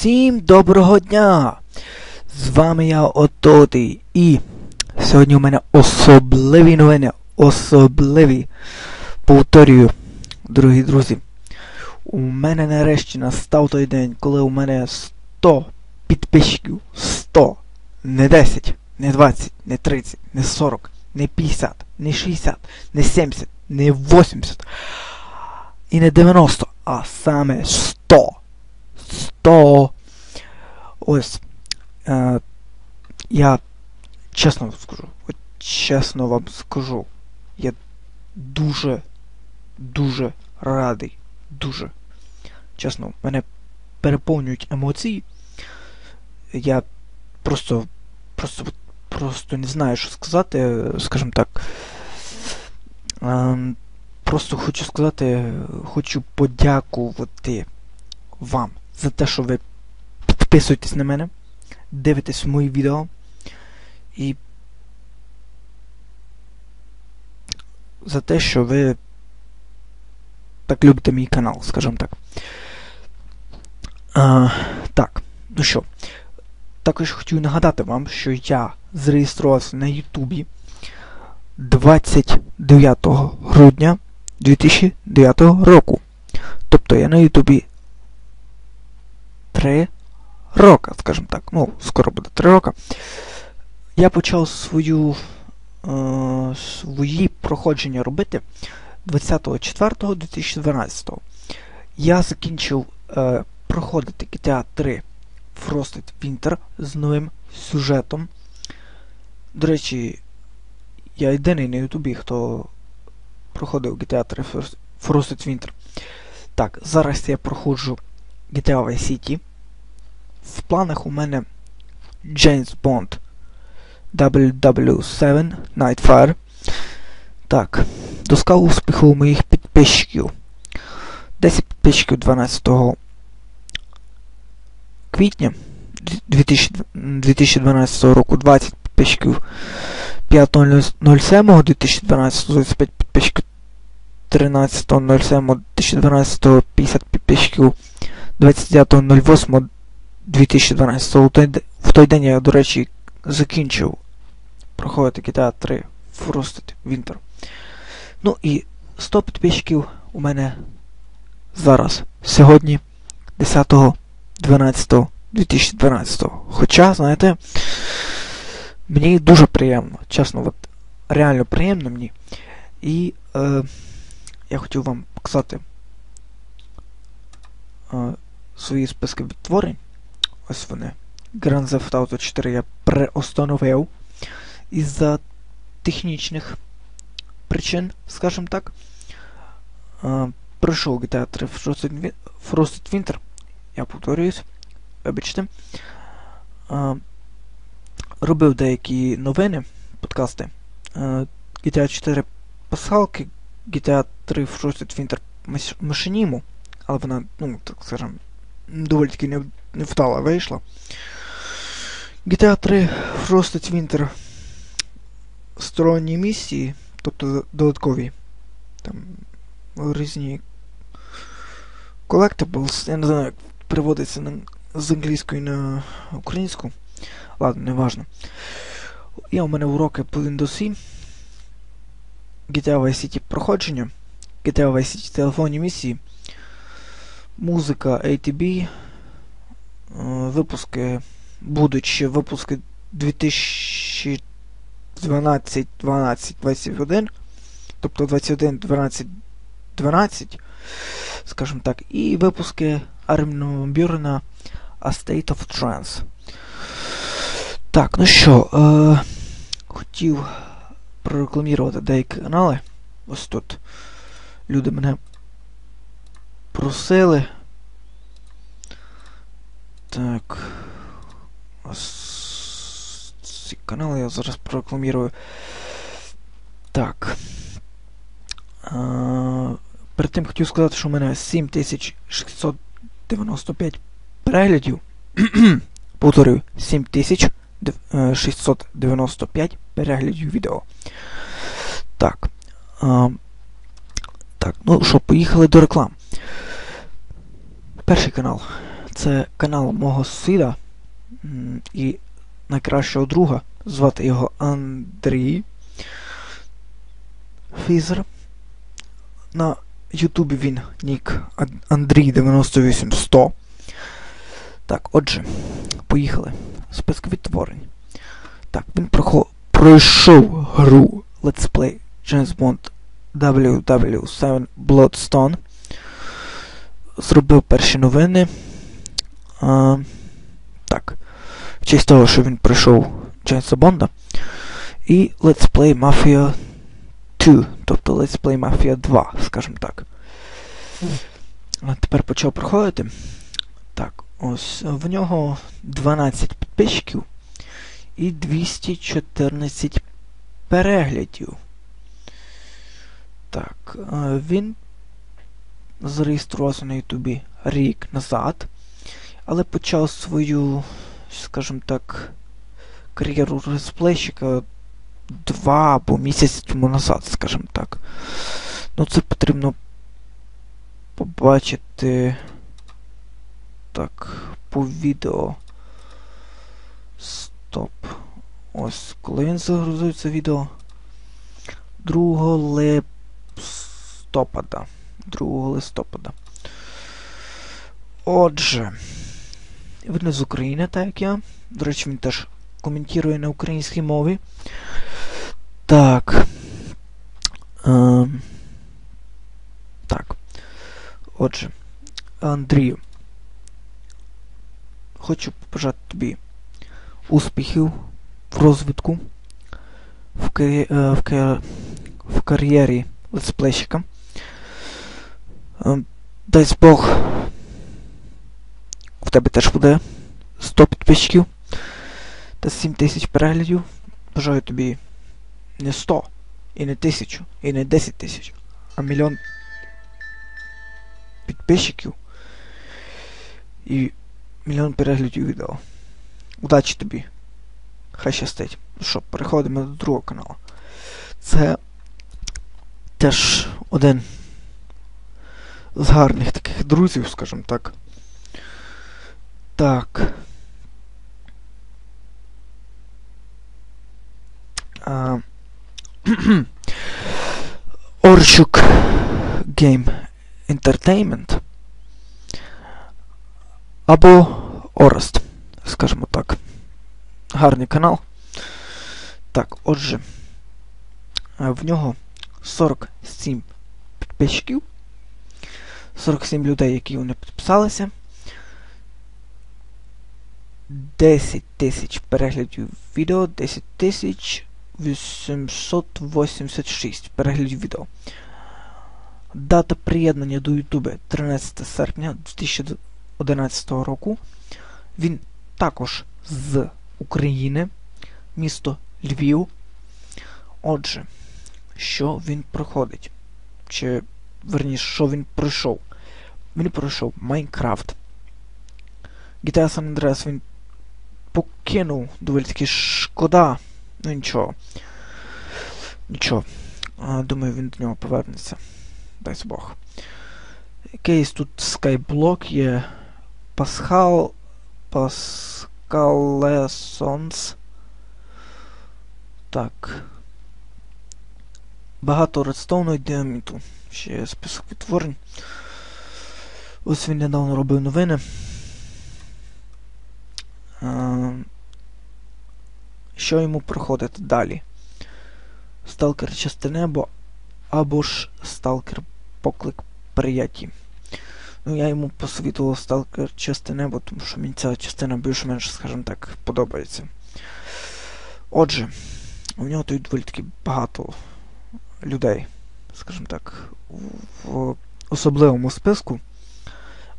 Всім доброго дня! З вами я Ототий і сьогодні у мене особливі новини. Особливі. Повторюю, дорогі друзі. У мене нарешті настав той день, коли у мене 100 підписчиків. 100. Не 10, не 20, не 30, не 40, не 50, не 60, не 70, не 80 і не 90, а саме 100. 100. Ось. Е, я чесно вам скажу. От чесно вам скажу. Я дуже, дуже радий. Дуже. Чесно, мене переповнюють емоції. Я просто. Просто просто не знаю, що сказати, скажімо так. Ем, просто хочу сказати, хочу подякувати вам за те, що ви підписуєтесь на мене, дивитесь мої відео і за те, що ви так любите мій канал, скажімо так. А, так, ну що, також хотів нагадати вам, що я зареєструвався на Ютубі 29 грудня 2009 року. Тобто я на Ютубі 3 роки, скажімо так. Ну, скоро буде 3 роки. Я почав свою е, свої проходження робити 20.04.2012. Я закінчив е, проходити GTA 3 Frosted Winter з новим сюжетом. До речі, я єдиний на Ютубі, хто проходив GTA 3 Frosted Winter. Так, зараз я проходжу GTA Vice City. В планах у мене James Bond WW7 Nightfire. Так, доска успіху у моїх підписчиків. 10 підписчиків 12 квітня 2012 року, 20 підписчиків. 5.07.2012, 25 підписчиків. 13.07.2012, 50 підписчиків 29.08.2012. В той день я, до речі, закінчив проходити GTA 3 Frosted Winter. Ну і 100 підписчиків у мене зараз, сьогодні, 10.12.2012. Хоча, знаєте, мені дуже приємно, чесно, от, реально приємно мені. І е, я хотів вам показати е, свої списки відтворень. Ось вони. Grand Theft Auto 4 я переустановив із-за технічних причин, скажімо так. Пройшов GTA 3 Frosted Winter. Я повторююсь. Вибачте. Робив деякі новини, подкасти. GTA 4 пасхалки, GTA 3 Frosted Winter машиніму, але вона, ну, так скажем, доволі таки вдала вийшла. GTA 3 Frosted Winter сторонні місії, тобто додаткові там різні collectibles, я не знаю, як переводиться на, з англійської на українську. Ладно, не важно. Є у мене уроки по Windows GTA Vice City проходження, GTA Vice City телефонні місії, музика ATB, випуски, будучи випуски 2012, 12, 21, тобто 21, 12, 12, скажімо так, і випуски Арміного Бюрена A State of Trance. Так, ну що, е, хотів прорекламувати деякі канали. Ось тут люди мене просили. Так. Ці канали я зараз прорекламірую. Так. А, перед тим хотів сказати, що у мене 7695 переглядів. Повторюю, 7695 переглядів відео. Так. А, так, ну що, поїхали до реклам. Перший канал Це канал мого м, і найкращого друга. Звати його Андрій Фізер. На Ютубі він нік Андрій 98100. Так, отже, поїхали. Список відтворень. Так, він прохо- пройшов гру Let's Play James Bond WW7 Bloodstone. Зробив перші новини. А, так. В честь того, що він пройшов Джеймса Бонда. І Let's Play Mafia 2, тобто Let's Play Mafia 2, скажімо так. А тепер почав проходити. Так, ось в нього 12 підписчиків і 214 переглядів. Так, е, він зареєструвався на Ютубі рік назад, але почав свою, скажімо так, кар'єру летсплейщика два або місяць тому назад, скажімо так. Ну, це потрібно побачити так, по відео. Стоп. Ось, коли він загрузив це відео. 2 листопада. 2 листопада. Отже. Він з України, так як я. До речі, він теж коментує на українській мові. Так. Ем. Так. Отже. Андрію. Хочу побажати тобі успіхів в розвитку в, е, в, ка- в кар'єрі летсплейщика. Ем, Дай Бог. В тебе теж буде 100 підписчиків та 7 тисяч переглядів. Бажаю тобі не 100, і не 1000, і не 10 тисяч, а мільйон підписчиків і мільйон переглядів відео. Удачі тобі! Хай щастить. Ну що, переходимо до другого каналу. Це теж один з гарних таких друзів, скажімо так. Так. А, Орщук Game Entertainment. Або Орест, скажімо так. Гарний канал. Так, отже, е, в нього 47 підписчиків. 47 людей, які вони підписалися. 10 тисяч переглядів відео, 10 тисяч 886 переглядів відео. Дата приєднання до Ютуби 13 серпня 2011 року. Він також з України, місто Львів. Отже, що він проходить? Чи, верніше, що він пройшов? Він пройшов Майнкрафт. GTA San Andreas він покинув доволі таки шкода. Ну нічого. Нічого. Думаю, він до нього повернеться. Дай Бог. Якийсь тут Skyblock є. Pascal. Pascalesons. Так. Багато редстоуну і діаміту. Ще є список відтворень. Ось він недавно робив новини. А, що йому проходити далі? Сталкер Чисте небо або ж Сталкер Поклик Прияті. Ну, я йому посовітував Сталкер Чисте небо, тому що мені ця частина більш-менш, скажімо так, подобається. Отже, у нього тут доволі таки багато людей, скажімо так, в особливому списку.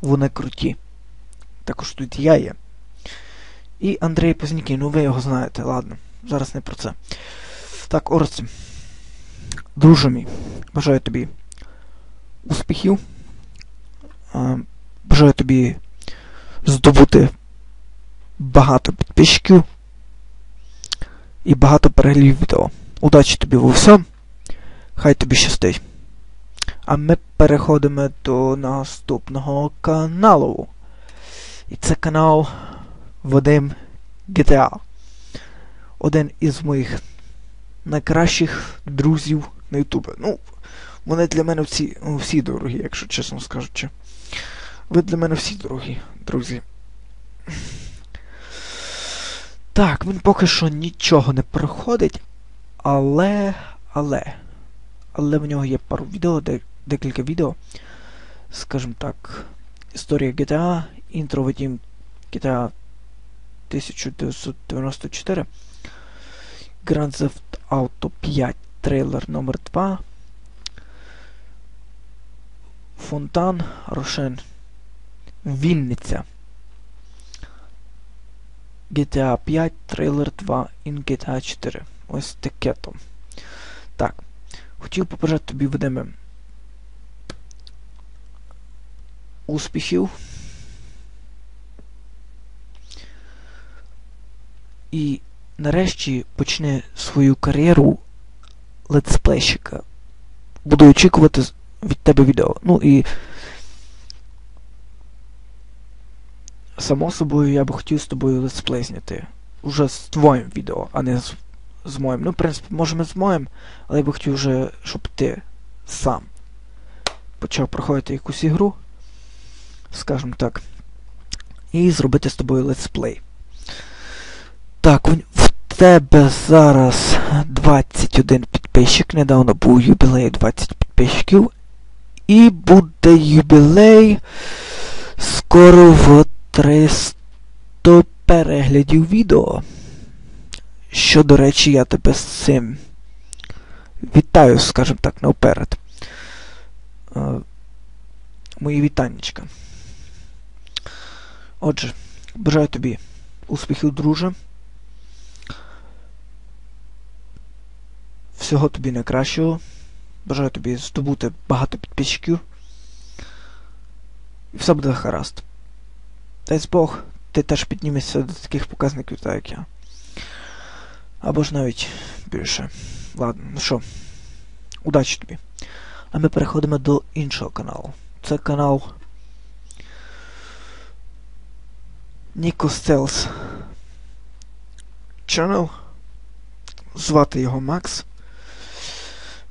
Вони круті. Також тут я є. І Андрій Познякий, ну ви його знаєте, ладно, зараз не про це. Так, Орці, друже мій, бажаю тобі успіхів. Бажаю тобі здобути багато підписчиків і багато переглядів відео. Удачі тобі у всьому. Хай тобі щастить. А ми переходимо до наступного каналу, І це канал Вадим GTA. Один із моїх найкращих друзів на Ютубі. Ну, вони для мене всі, ну, всі дорогі, якщо чесно скажучи. Ви для мене всі дорогі, друзі. Так, він поки що нічого не проходить, але. Але. Але в нього є пару відео, декілька відео. Скажімо так. Історія GTA, інтро Вадім GTA 1994. Grand Theft Auto 5 трейлер номер 2 Фонтан Рошен. Вінниця. GTA 5, трейлер 2 і GTA 4. Ось таке то. Так. Хотів побажати тобі Вадиме успіхів. І нарешті почне свою кар'єру летсплейщика. Буду очікувати від тебе відео. Ну і само собою я би хотів з тобою летсплей зняти. Уже з твоїм відео, а не з, з моїм. Ну, в принципі, можемо з моїм, але я би хотів вже, щоб ти сам почав проходити якусь ігру, скажімо так, і зробити з тобою летсплей. Так, в тебе зараз 21 підписчик. Недавно був юбілей 20 підписчиків. І буде юбілей скоро в 300 переглядів відео. Що, до речі, я тебе з цим вітаю, скажімо так, наперед. Мої вітаннячка. Отже, бажаю тобі успіхів, друже. Всього тобі найкращого. Бажаю тобі здобути багато підписчиків. І все буде гаразд. Дай Бог, ти теж піднімешся до таких показників, так як я. Або ж навіть більше. Ладно, ну що, удачі тобі. А ми переходимо до іншого каналу. Це канал Nico Sales Channel. Звати його Макс.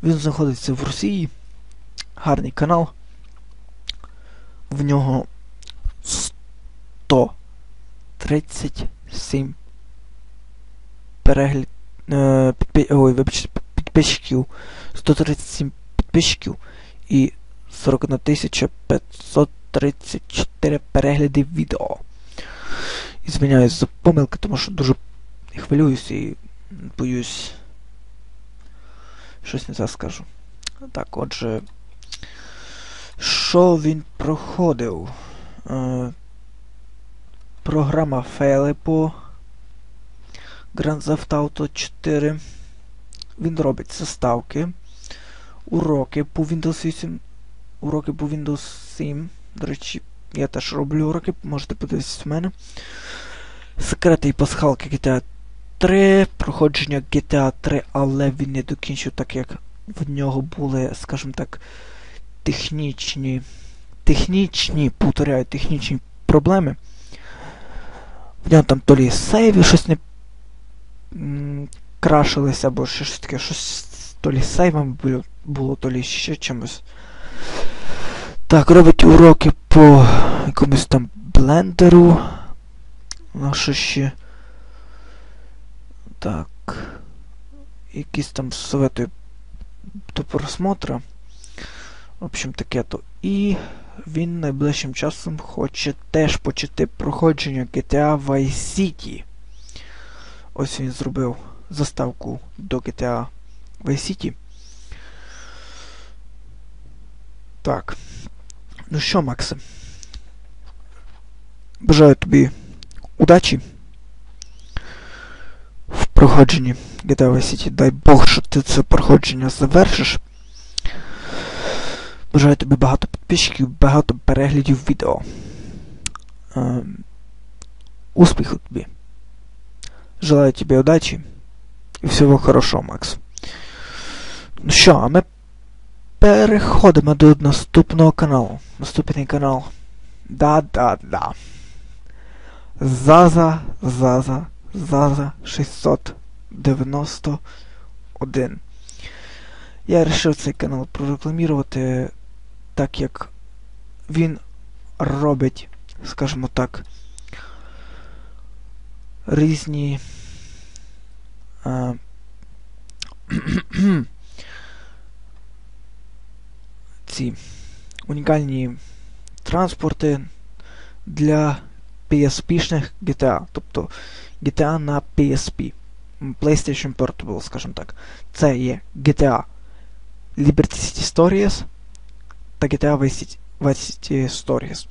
Він знаходиться в Росії. Гарний канал. В нього 137 перегляд. Е, ой, вибачте, підписчиків. 137 підписчиків і 41 534 перегляди відео. І звиняюсь за помилки, тому що дуже хвилююсь і боюсь щось не скажу. Так, отже. Що він проходив? Е, Програма Фелепо Grand Theft Auto 4. Він робить заставки. Уроки по Windows 8. Уроки по Windows 7. До речі, я теж роблю уроки, можете подивитися в мене. Секрети і пасхалки GTA 3, проходження GTA 3, але він не докінчив, так як в нього були, скажімо так, технічні. Технічні, повторяю, технічні проблеми. В нього там то лі сейви щось не крашилися, або щось таке, щось то лі сейвами було, то лі ще чимось. Так, робить уроки по якомусь там блендеру. А що ще? Так. Якісь там совети до просмотра. В общем, таке то. І він найближчим часом хоче теж почати проходження GTA Vice City. Ось він зробив заставку до GTA Vice City. Так. Ну що, Максе? Бажаю тобі удачі проходженні GTA Vice City. Дай Бог, що ти це проходження завершиш. Бажаю тобі багато підписчиків, багато переглядів відео. Ем, успіху тобі. Желаю тобі удачі і всього хорошого, Макс. Ну що, а ми переходимо до наступного каналу. Наступний канал. Да-да-да. Заза, Заза, Заза 691. Я вирішив цей канал прорекламувати так, як він робить, скажімо так, різні а, ці унікальні транспорти для PSP-шних GTA, тобто GTA на PSP. PlayStation Portable, скажімо так. Це є GTA Liberty City Stories та GTA Vice City Stories.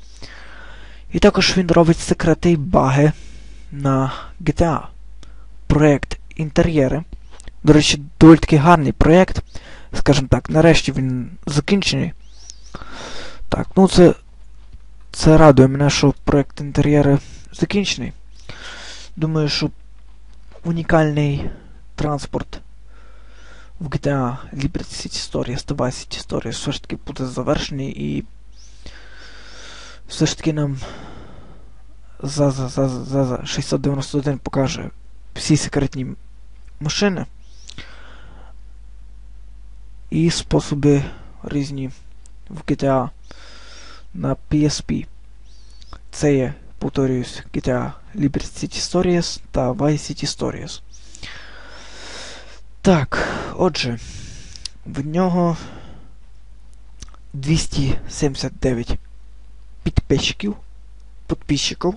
І також він робить секрети баги на GTA. Проєкт інтер'єри. До речі, доволі такий гарний проєкт. Скажімо так, нарешті він закінчений. Так, ну це. Це радує мене, що проєкт інтер'єри закінчений. Думаю, що унікальний транспорт в GTA Liberty City Stories та Vice City Stories все ж таки буде завершений і все ж таки нам Заза Заза Заза 691 покаже всі секретні машини і способи різні в GTA на PSP. Це є, повторююсь, GTA Liberty City Stories та Vice City Stories. Так, отже, в нього 279 підписчиків, підписчиків,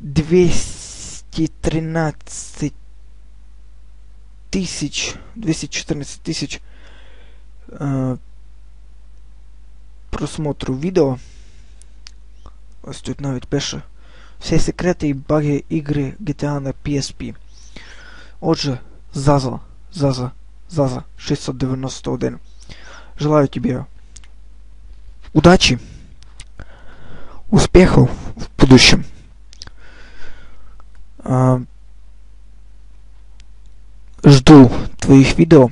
213 тисяч, 214 тисяч е, просмотру відео. Ось тут навіть пише всі секрети і баги ігри GTA на PSP. Отже, Заза, Заза, Заза 691. Желаю тебе удачи, успехов в будущем. А, жду твоих видео.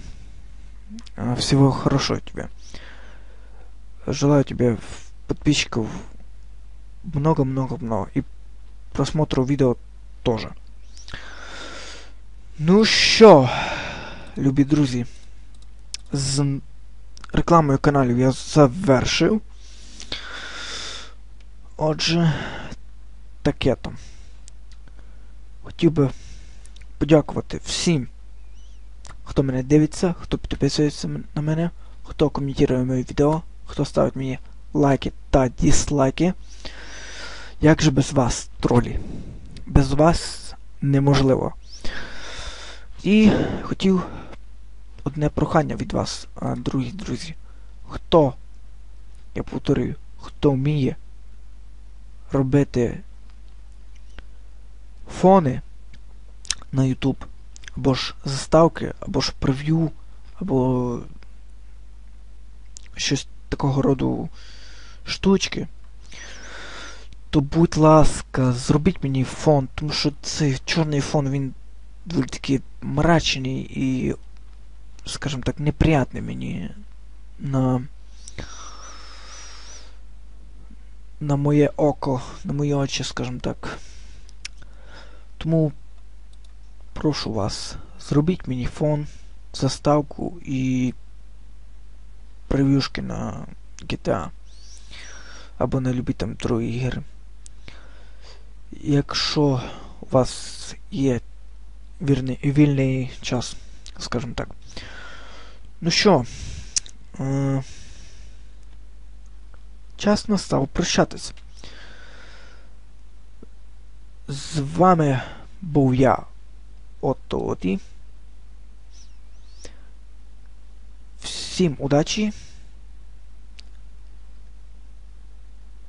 А, всего хорошего тебе. Желаю тебе подписчиков много-много-много. И просмотру видео тоже. Ну що, любі друзі, з рекламою каналів я завершив. Отже, таке там. Хотів би подякувати всім, хто мене дивиться, хто підписується на мене, хто коментує мої відео, хто ставить мені лайки та дізлайки. Як же без вас, тролі? Без вас неможливо. І хотів одне прохання від вас, дорогі друзі. Хто, я повторюю, хто вміє робити фони на YouTube, або ж заставки, або ж прев'ю, або щось такого роду штучки, то будь ласка, зробіть мені фон, тому що цей чорний фон, він доволі такий мрачний і, скажімо так, неприятний мені на на моє око, на мої очі, скажімо так. Тому прошу вас, зробіть мені фон, заставку і прев'юшки на GTA. Або на любі там другі ігри. Якщо у вас є вірний, вільний час, скажімо так. Ну що, е, час настав прощатись. З вами був я Отто Оті. Всім удачі.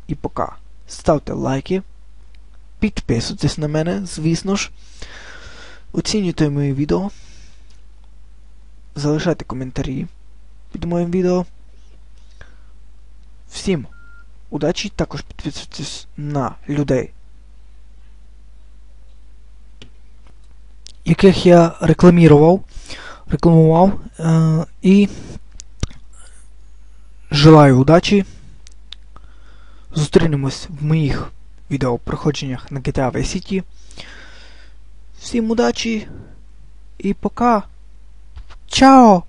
І пока. Ставте лайки. Підписуйтесь на мене, звісно ж. Оцінюйте моє відео. Залишайте коментарі під моїм відео. Всім удачі, також підписуйтесь на людей, яких я рекламірував, рекламував е і желаю удачі. Зустрінемось в моїх відеопроходженнях на GTA Vice City. Всім удачі і пока. Чао!